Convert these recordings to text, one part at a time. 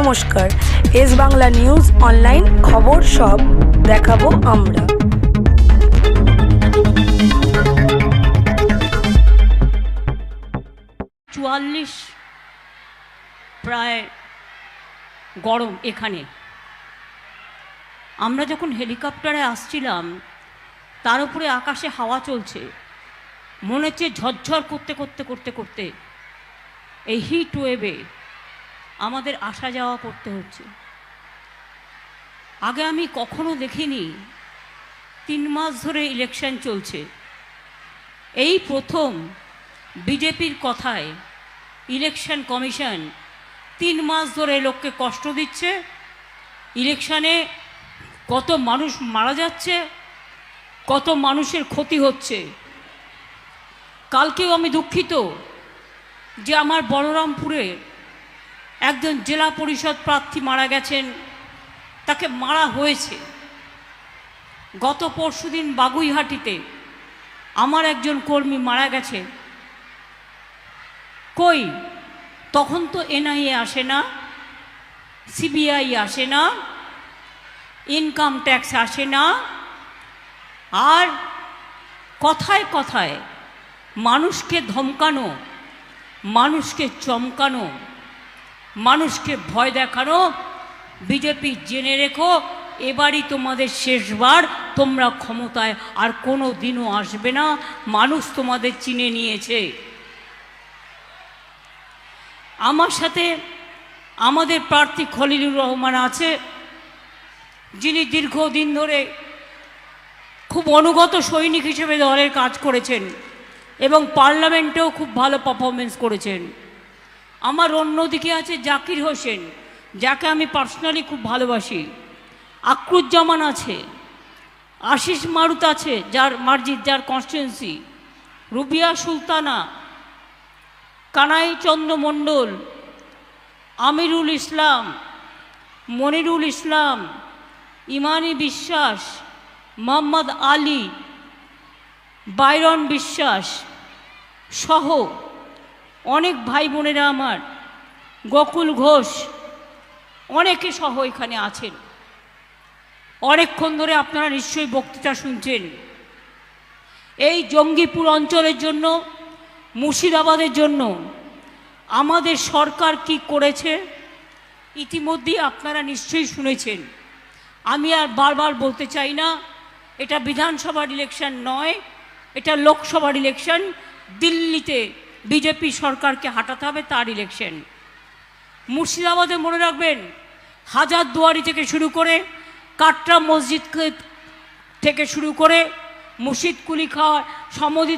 নমস্কার। S Bangla news online খবর সব দেখাবো আমরা। চুয়াল্লিশ প্রায় গরম এখানে। আমরা যখন হেলিকপ্টারে আসছিলাম, তার উপরে আকাশে হাওয়া চলছে। মনে হচ্ছে ঝরঝর করতে করতে করতে করতে এই হিট ওয়েভে আমাদের আসা যাওয়া করতে হচ্ছে। আগে আমি কখনো দেখিনি তিন মাস ধরে ইলেকশন চলছে। এই প্রথম বিজেপির কথায় ইলেকশন কমিশন তিন মাস ধরে লোককে কষ্ট দিচ্ছে। ইলেকশানে কত মানুষ মারা যাচ্ছে, কত মানুষের ক্ষতি হচ্ছে। কালকেও আমি দুঃখিত যে আমার বলরামপুরে একজন জেলা পরিষদ প্রার্থী মারা গেছেন। তাকে মারা হয়েছে। গত পরশুদিন বাগুইহাটিতে আমার একজন কর্মী মারা গেছে। কই? তখন তো এনআইএ আসে না, সিবিআই আসে না, ইনকাম ট্যাক্স আসে না। আর কথায় কথায় মানুষকে ধমকানো, মানুষকে চমকানো মানুষকে ভয় দেখানো, বিজেপি জেনে রেখো, এবারই তোমাদের শেষবার তোমরা ক্ষমতায় আর কোনো দিনও আসবে না, মানুষ তোমাদের চিনে নিয়েছে। আমার সাথে আমাদের প্রার্থী খলিলুর রহমান আছে, যিনি দীর্ঘদিন ধরে খুব অনুগত সৈনিক হিসেবে দলের কাজ করেছেন এবং পার্লামেন্টেও খুব ভালো পারফরমেন্স করেছেন। আমার অন্যদিকে আছে জাকির হোসেন, যাকে আমি পার্সোনালি খুব ভালোবাসি। আকরুজ্জামান আছে, আশিস মারুত আছে, যার মার্জিদ, যার কনস্টিটুয়েন্সি রুবিয়া সুলতানা, কানাই চন্দ্র মণ্ডল, আমিরুল ইসলাম, মনিরুল ইসলাম, ইমানি বিশ্বাস, মোহাম্মদ আলী, বাইরন বিশ্বাস সহ অনেক ভাই বোনেরা আমার, গোকুল ঘোষ, অনেকে সহ এখানে আছেন। অনেকক্ষণ ধরে আপনারা নিশ্চয়ই বক্তৃতা শুনছেন। এই জঙ্গিপুর অঞ্চলের জন্য, মুর্শিদাবাদের জন্য আমাদের সরকার কি করেছে, ইতিমধ্যেই আপনারা নিশ্চয়ই শুনেছেন। আমি আর বারবার বলতে চাই না, এটা বিধানসভার ইলেকশন নয়, এটা লোকসভার ইলেকশন দিল্লিতে বিজেপি সরকারকে হাঁটাতে হবে তার ইলেকশন মুর্শিদাবাদে মনে রাখবেন, হাজার দুয়ারি থেকে শুরু করে কাটরা মসজিদ থেকে শুরু করে মুর্শিদ কুলি খাওয়া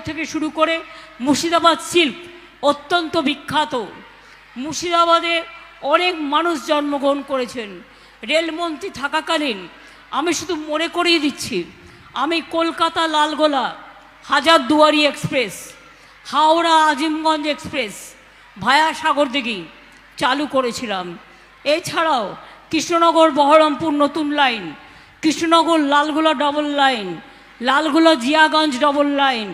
থেকে শুরু করে মুর্শিদাবাদ শিল্প অত্যন্ত বিখ্যাত। মুর্শিদাবাদে অনেক মানুষ জন্মগ্রহণ করেছেন। রেলমন্ত্রী থাকাকালীন আমি শুধু মনে করিয়ে দিচ্ছি, আমি Kolkata Lalgola Hazar Duari express Howrah Azimganj express via Sagardighi চালু করেছিলাম। এছাড়াও কৃষ্ণনগর বহরমপুর নতুন line, Krishnanagar Lalgola double line Lalgola Jiaganj double line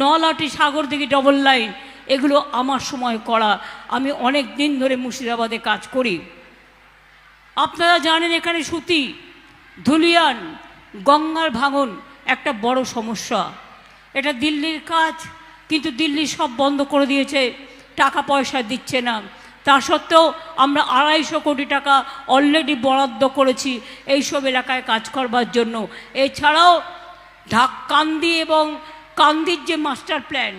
Nalhati Sagardighi double line এগুলো আমার সময় করা। আমি অনেক দিন ধরে মুর্শিদাবাদে কাজ করি। আপনারা জানেন এখানে সুতি, ধুলিয়ান, গঙ্গার ভাঙন একটা বড় সমস্যা। এটা দিল্লির কাজ কিন্তু দিল্লি সব বন্ধ করে দিয়েছে, টাকা পয়সা দিচ্ছে না। তা সত্ত্বেও আমরা আড়াইশো কোটি টাকা অলরেডি বরাদ্দ করেছি এইসব এলাকায় কাজ করবার জন্য। এছাড়াও ঢাক, কান্দি এবং কান্দির যে মাস্টার প্ল্যান,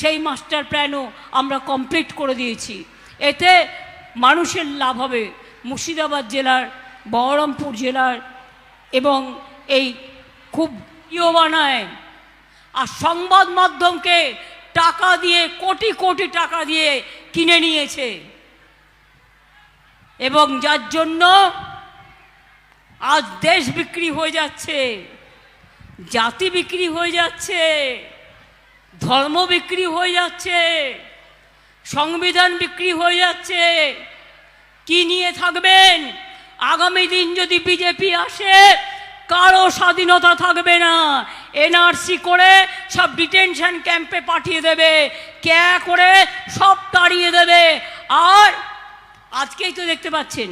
সেই মাস্টার প্ল্যানও আমরা কমপ্লিট করে দিয়েছি। এতে মানুষের লাভ হবে মুর্শিদাবাদ জেলার, বহরমপুর জেলার এবং এই খুব ইয়ে বানায় আর সংবাদ মাধ্যমকে টাকা দিয়ে, কোটি কোটি টাকা দিয়ে কিনে নিয়েছে। এবং যার জন্য আজ দেশ বিক্রি হয়ে যাচ্ছে, জাতি বিক্রি হয়ে যাচ্ছে, ধর্ম বিক্রি হয়ে যাচ্ছে, সংবিধান বিক্রি হয়ে যাচ্ছে। কি নিয়ে থাকবেন? আগামী দিন যদি বিজেপি আসে, কারও স্বাধীনতা থাকবে না। এনআরসি করে সব ডিটেনশন ক্যাম্পে পাঠিয়ে দেবে, ক্যা করে সব তাড়িয়ে দেবে। আর আজকেই তো দেখতে পাচ্ছেন,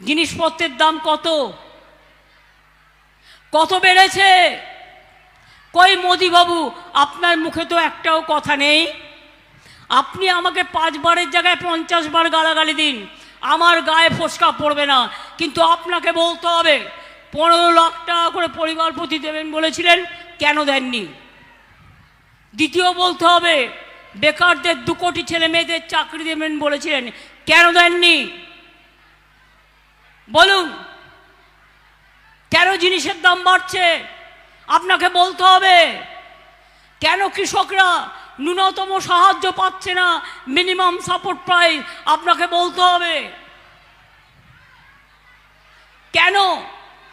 জিনিসপত্রের দাম কত? কত বেড়েছে? কই মোদিবাবু, আপনার মুখে তো একটাও কথা নেই। আপনি আমাকে পাঁচবারের জায়গায় পঞ্চাশ বার গালাগালি দিন, আমার গায়ে ফোসকা পড়বে না, কিন্তু আপনাকে বলতে হবে পনেরো লাখ টাকা করে পরিবার প্রতি দেবেন বলেছিলেন, কেন দেননি? দ্বিতীয় বলতে হবে, বেকারদের দু কোটি ছেলে মেয়েদের চাকরি দেবেন বলেছিলেন, কেন দেননি? বলুন, কেন জিনিসের দাম বাড়ছে? আপনাকে বলতে হবে, কেন কৃষকরা ন্যূনতম সাহায্য পাচ্ছে না, মিনিমাম সাপোর্ট প্রাইস আপনাকে বলতে হবে, কেন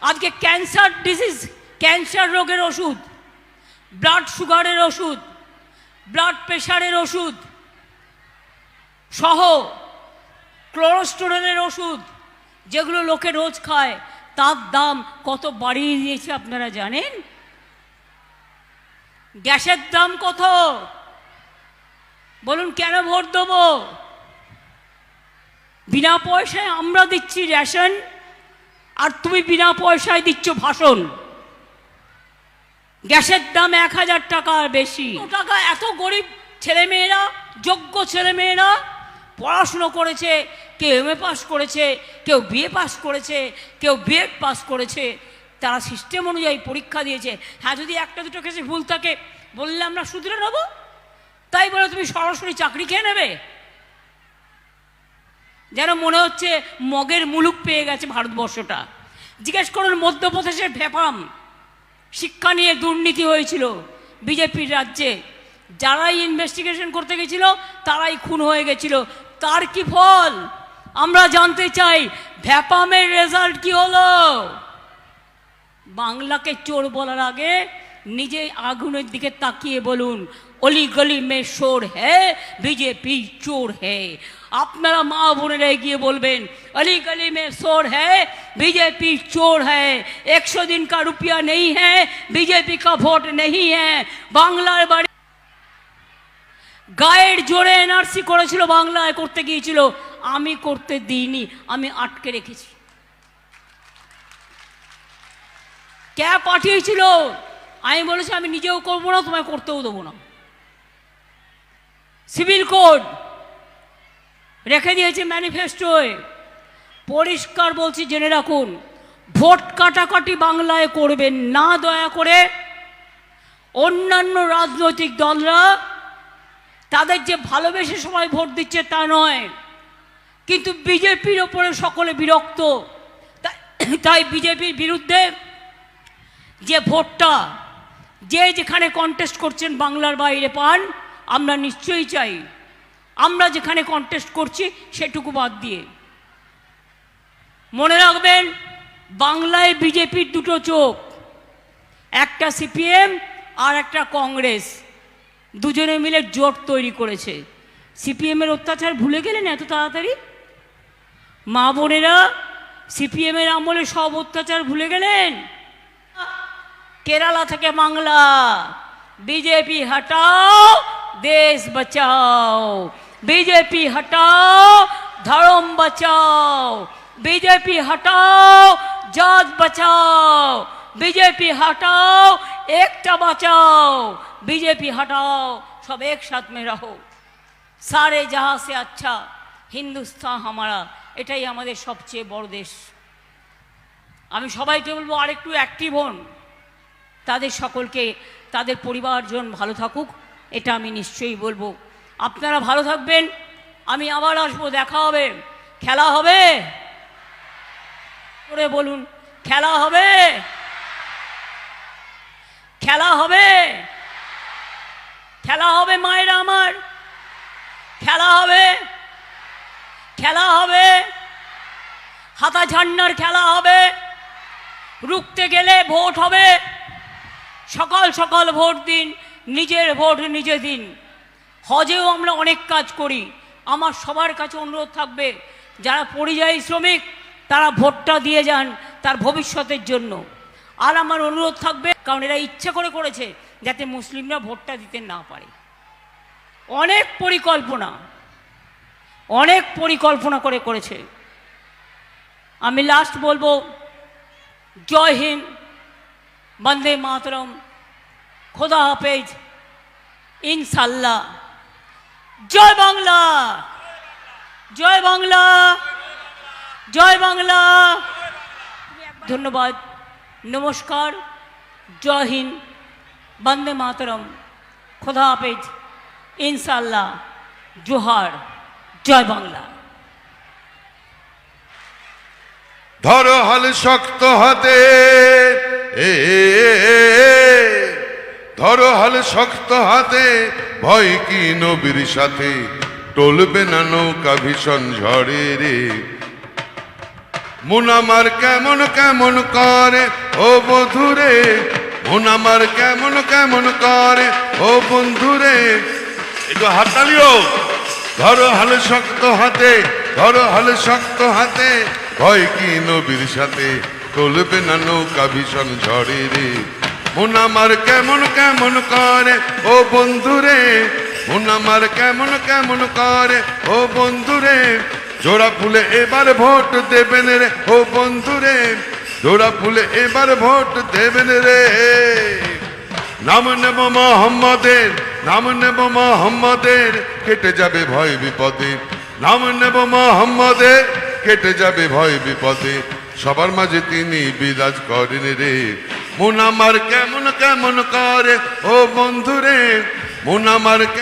আজকে ক্যান্সার ডিজিজ, ক্যান্সার রোগের ওষুধ, ব্লাড সুগারের ওষুধ, ব্লাড প্রেশারের ওষুধ, সহ ক্লোরোস্টোরেনের ওষুধ, যেগুলো লোকে রোজ খায়, তার দাম কত বাড়িয়ে দিয়েছে আপনারা জানেন? গ্যাসের দাম কত? বলুন, কেন ভোট দেবো? বিনা পয়সায় আমরা দিচ্ছি রেশন। আর তুমি বিনা পয়সায় দিচ্ছ ভাষণ। গ্যাসের দাম এক হাজার টাকার বেশি। টাকা এত গরিব ছেলেমেয়েরা, যোগ্য ছেলেমেয়েরা পড়াশুনো করেছে, কেউ এম এ পাস করেছে, কেউ বিএ পাস করেছে, কেউ বিএড পাস করেছে। তারা সিস্টেম অনুযায়ী পরীক্ষা দিয়েছে। হ্যাঁ যদি একটা দুটো কেসে ভুল থাকে, বললে আমরা শুধরে নেব। তাই বলে তুমি সরাসরি চাকরি খেয়ে নেবে? যেন মনে হচ্ছে মগের মুলুক পেয়ে গেছে ভারতবর্ষটা। জিজ্ঞেস করুন, মধ্যপ্রদেশের ভেপাম শিক্ষা নিয়ে দুর্নীতি হয়েছিল বিজেপির রাজ্যে। যারাই ইনভেস্টিগেশন করতে গেছিল, তারাই খুন হয়ে গেছিল। তার কি ফল? আমরা জানতে চাই, ভ্যাপামের রেজাল্ট কি হলো? বাংলাকে চোর বলার আগে নিজে আগুনের দিকে তাকিয়ে বলুন অলি গলি মে শোর হ্যাঁ বিজেপি চোর হ্যাঁ আপনারা মা বোনেরা গিয়ে বলবেন, অলি গলি মে শোর হ্যাঁ বিজেপি চোর হ্যাঁ একশো দিন কা রুপিয়া নেই হ্যাঁ বিজেপি কা ভোট নেই হ্যাঁ বাংলার বাড়ি গায়ের জোরে এনআরসি করেছিল, বাংলায় করতে গিয়েছিল। আমি করতে দিইনি, আমি আটকে রেখেছি। ক্যা পাঠিয়েছিল। আমি বলেছি, আমি নিজেও করব না, তোমায় করতেও দেবো না। Civil code. রেখে দিয়েছে ম্যানিফেস্টোয়। পরিষ্কার বলছি, জেনে রাখুন, ভোট কাটাকাটি বাংলায় করবেন না, দয়া করে। অন্যান্য রাজনৈতিক দলরা তাদের যে ভালোবেসে সবাই ভোট দিচ্ছে তা নয়, কিন্তু বিজেপির ওপরে সকলে বিরক্ত। তাই- বিজেপির বিরুদ্ধে যে ভোটটা, যে যেখানে কন্টেস্ট করছেন বাংলার বাইরে পান আমরা নিশ্চয়ই চাই। আমরা যেখানে কন্টেস্ট করছি, সেটুকু বাদ দিয়ে। মনে রাখবেন, বাংলায় বিজেপির দুটো চোখ। একটা সিপিএম আর একটা কংগ্রেস। দুজনে মিলে জোট তৈরি করেছে। সিপিএমের অত্যাচার ভুলে গেলেন এত তাড়াতাড়ি? মা বোনেরা, সিপিএমের আমলে সব অত্যাচার ভুলে গেলেন? কেরালা থেকে বাংলা, বিজেপি, হটাও দেশ বাঁচাও বিজেপি হটাও ধর্ম বাঁচাও বিজেপি হটাও জাত বাঁচাও বিজেপি হটাও একটা বাঁচাও বিজেপি হটাও সব এক সাথ মে রাহো সারে জাহাঁ সে আচ্ছা হিন্দুস্থান হামারা এটাই আমাদের সবচেয়ে বড় দেশ। আমি সবাইকে বলব, আরেকটু অ্যাক্টিভ হন। তাদের সকলকে, তাদের পরিবারজন ভালো থাকুক। এটা আমি নিশ্চয়ই বলব। আপনারা ভালো থাকবেন। আমি আবার আসব, দেখা হবে। খেলা হবে? করে বলুন, খেলা হবে? খেলা হবে? খেলা হবে মায়েরা আমার। খেলা হবে? খেলা হবে? হাতা ঝান্নার খেলা হবে? রুখতে গেলে ভোট হবে। সকাল সকাল ভোট দিন। নিজের ভোট, নিজে দিন। হজেও আমরা অনেক কাজ করি। আমার সবার কাছে অনুরোধ থাকবে, যারা পরিযায়ী শ্রমিক, তারা ভোটটা দিয়ে যান তার ভবিষ্যতের জন্য। আর আমার অনুরোধ থাকবে, কারণ এরা ইচ্ছে করে করেছে যাতে মুসলিমরা ভোটটা দিতে না পারে। অনেক পরিকল্পনা অনেক পরিকল্পনা করে করেছে। আমি লাস্ট বলব, জয় হিন্দ, বন্দে মাতরম। খোদা হাফেজ। ইনশাল্লাহ জয় বাংলা। জয় বাংলা। জয় বাংলা। ধন্যবাদ। নমস্কার। জয় হিন্দ। বন্দে মাতরম। খোদা হাফেজ। ইনশাল্লাহ জোহার। জয় বাংলা। ধরো হাল শক্ত হাতে। ধরো হাল শক্ত হাতে, ভয় কি নবীর সাথে? টলবে না নৌকা ভীষণ ঝড়ে রে। মন আমার কেমন কেমন করে, ও বধুরে মন আমার কেমন কেমন করে, ও বন্ধুরে? একটু হাতালিও ধরো হাল শক্ত হাতে ধরো হাল শক্ত হাতে, ভয় কি নবীর সাথে? চলবে না নৌকা ভীষণ ঝড়ে রে। মন আমার কেমন কেমন করে? ও বন্ধুরে, মন আমার কেমন কেমন করে? ও বন্ধুরে, জোড়া ফুলে এবার ভোট দেবেন রে। ও বন্ধুরে, জোড়া ফুলে এবার ভোট দেবেন রে। নাম নেব মোহাম্মদের, নাম নেব মোহাম্মদের, কেটে যাবে ভয় বিপদে। নাম নেব মোহাম্মদের, কেটে যাবে ভয় বিপদে। সবার মাঝে তিনি বিরাজ করেন রে। মন আমার কেমন কেমন করে? ও বন্ধুরে মন আমার